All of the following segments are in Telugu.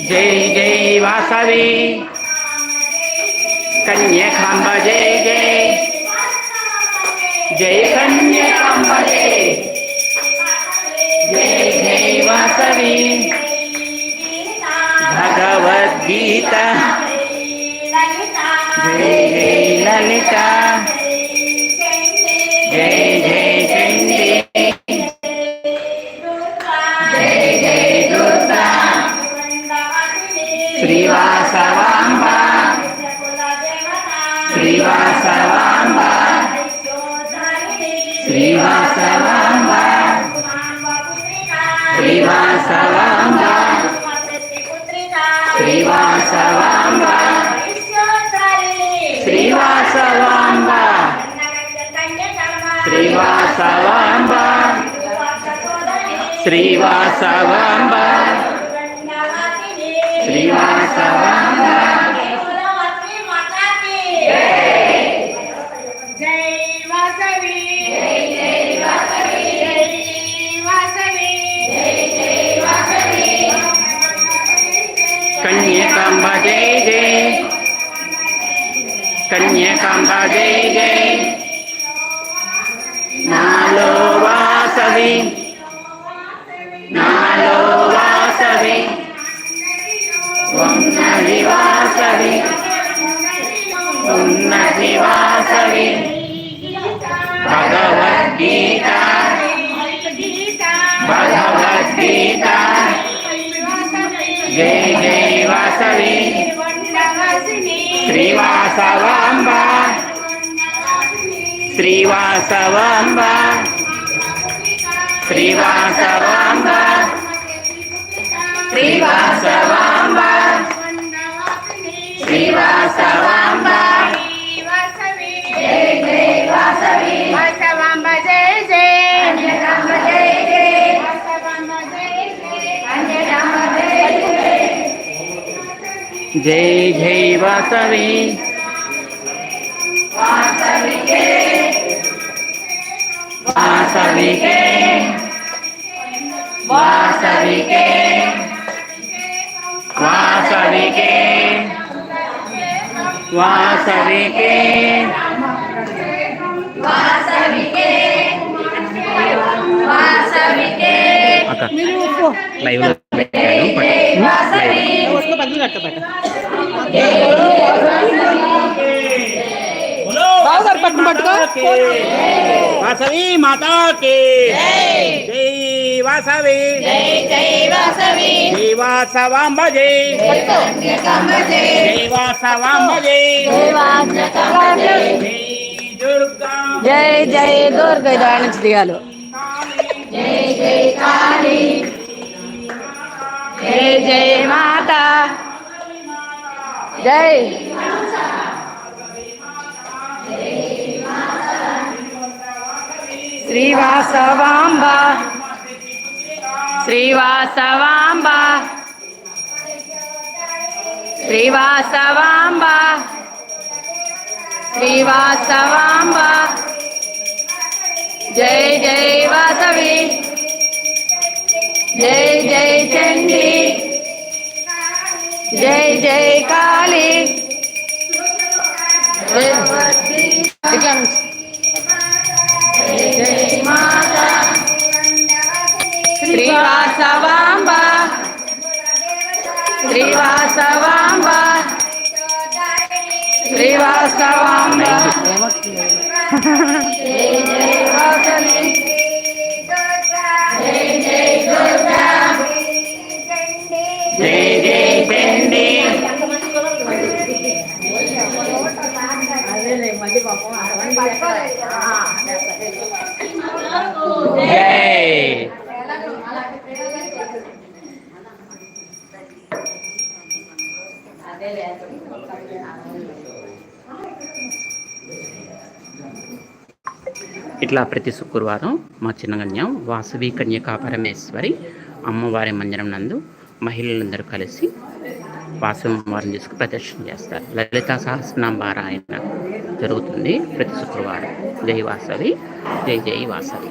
जय जय वासवी। कन्याकांब जय। जय जय कन्याकांब जय जय जय वासवी। भगवद्गीता। जय जय ललिता। శ్రీవాసవాంబ శ్రీవాసవాంబ శ్రీవాసవాంబ శ్రీవాసవాంబ శ్రీవాసవాంబ శ్రీవాసవాంబ శ్రీవాసవాంబ శ్రీవాసవాంబ కన్యకాంబ జై జై కన్యకాంబ జై జై నాలో వాసవి శ్రీవాసవాంబ శ్రీవాసవాంబ శ్రీవాసవాంబ శ్రీవాసవాంబ శ్రీవాసవాంబ జయ జయ వాసవి వాసవాంబ జయ జయ Wasabike. Wasabike. Wasabike. Wasabike. Wasabike. Wasabike. Wasabike. Wasabike. के वासवी माता के जय वासवी जय जय वासवी जय वासवांब जय जय वासवांब जय जय दुर्गा जय जय दुर्गा इदान दिगालो जय जय काली जय जय माता जय శ్రీవాసవాంబ శ్రీవాసవాంబ శ్రీవాసవాంబ శ్రీవాసవాంబ జై జై వాసవి జై జై చండీ జై జై శ్రీవాస్తవాంబ శ్రీవాస్తవాంబ జై జై పాపం అరవై ఇట్లా ప్రతి శుక్రవారం మా చిన్నగన్యం వాసవి కన్యకా పరమేశ్వరి అమ్మవారి మందిరం నందు మహిళలందరూ కలిసి వాసవి తీసుకు ప్రదర్శన చేస్తారు. లలిత సహస్రనామారాయణ జరుగుతుంది ప్రతి శుక్రవారం. జై వాసవి జై జై వాసవి.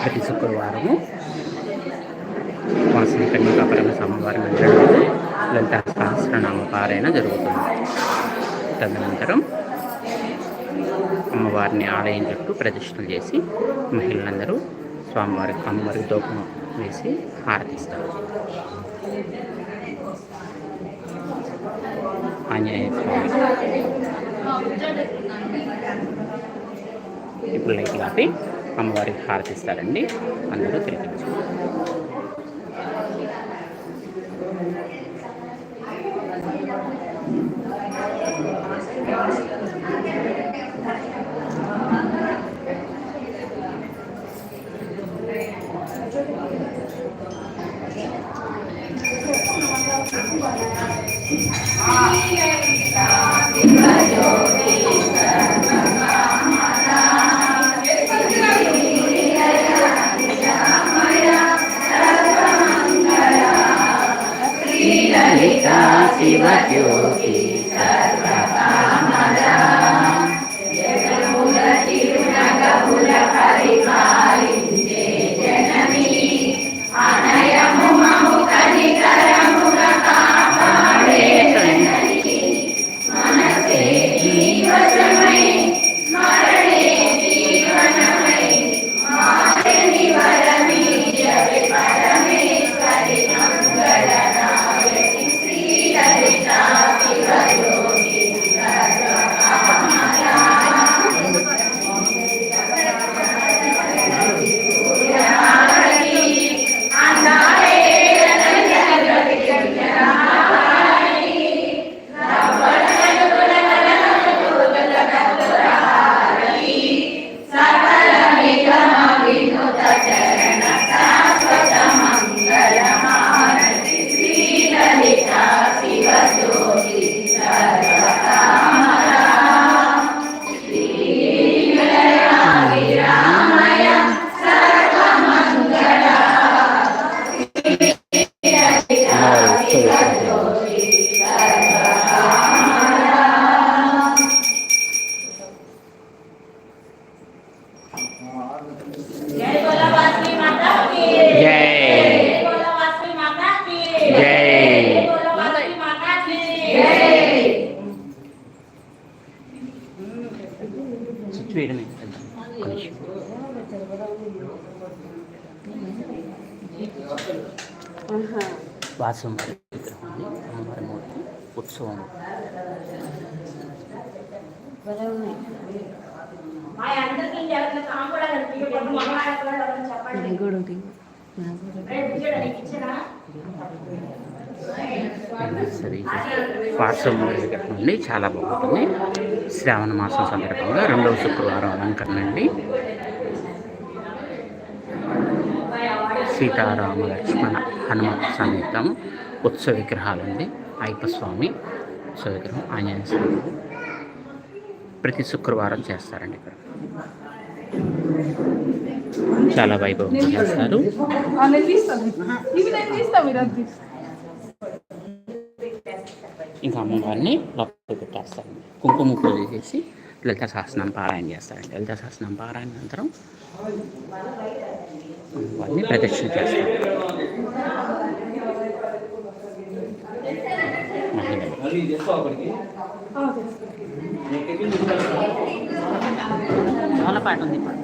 ప్రతి శుక్రవారము. వాసవి కన్యకా పరమేశ్వర అమ్మవారి లలిత సహస్రనామ పారాయణ జరుగుతుంది. తదనంతరం అమ్మవారిని ఆలయం చుట్టూ ప్రదర్శనలు చేసి మహిళలందరూ స్వామివారికి అమ్మవారికి దూపం వేసి హారతిస్తారు ఆంజనేయ స్వామి. ఇప్పుడు లైట్లు ఆపి అమ్మవారికి హారతిస్తారండి. అందరూ తిరిగించు ఇచ్చాడా నీకు ఇచ్చాడా సరే. వాసం విగ్రహం అండి చాలా బాగుంటుంది. శ్రావణ మాసం సందర్భంగా రెండవ శుక్రవారం అలంకరణ అండి. సీతారామ లక్ష్మణ హనుమత్ సమేతం ఉత్సవ విగ్రహాలండి. అయ్యప్ప స్వామి ఉత్సవ విగ్రహం ఆంజనేయ స్వామి. ప్రతి శుక్రవారం చేస్తారండి ఇక్కడ. చాలా వైభవంగా చేస్తారు. ఇంకా అమ్మవారిని లోపల పెట్టేస్తారండి. కుంకుమ పూజ చేసి లలిత సహస్రనామ పారాయణ చేస్తారండి లలిత సహస్రనామ పారాయణ అనంతరం వారిని ప్రదక్షిణ చేస్తారు చాలా పాట ఉంది ఇప్పుడు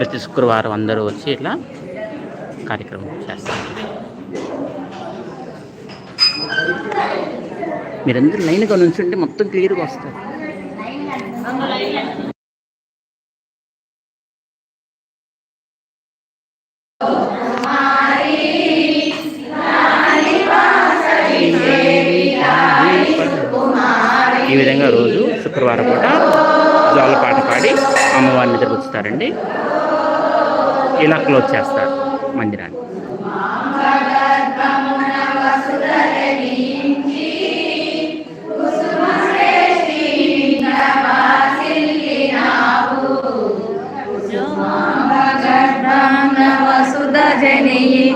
ప్రతి శుక్రవారం అందరూ వచ్చి ఇట్లా కార్యక్రమం చేస్తారు. మీరందరూ లైన్గా నుంచుంటే మొత్తం క్లియర్గా వస్తారు ఈ విధంగా రోజు శుక్రవారం పూట జోల పాట పాడి అమ్మవారిని తిరుగుతారండి ఇలా క్లోజ్ చేస్తారు మందిరాన్ని వసుధ జనయించి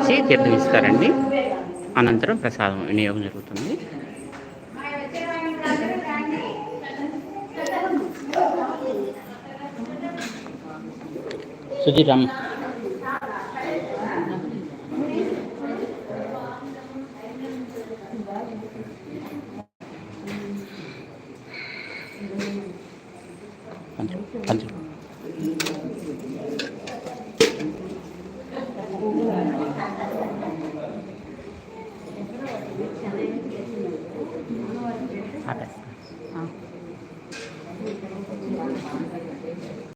వచ్చి చటారిచ్చి తీర్థం ఇస్తారండి అనంతరం ప్రసాదం వినియోగం జరుగుతుంది. సుధీరామ్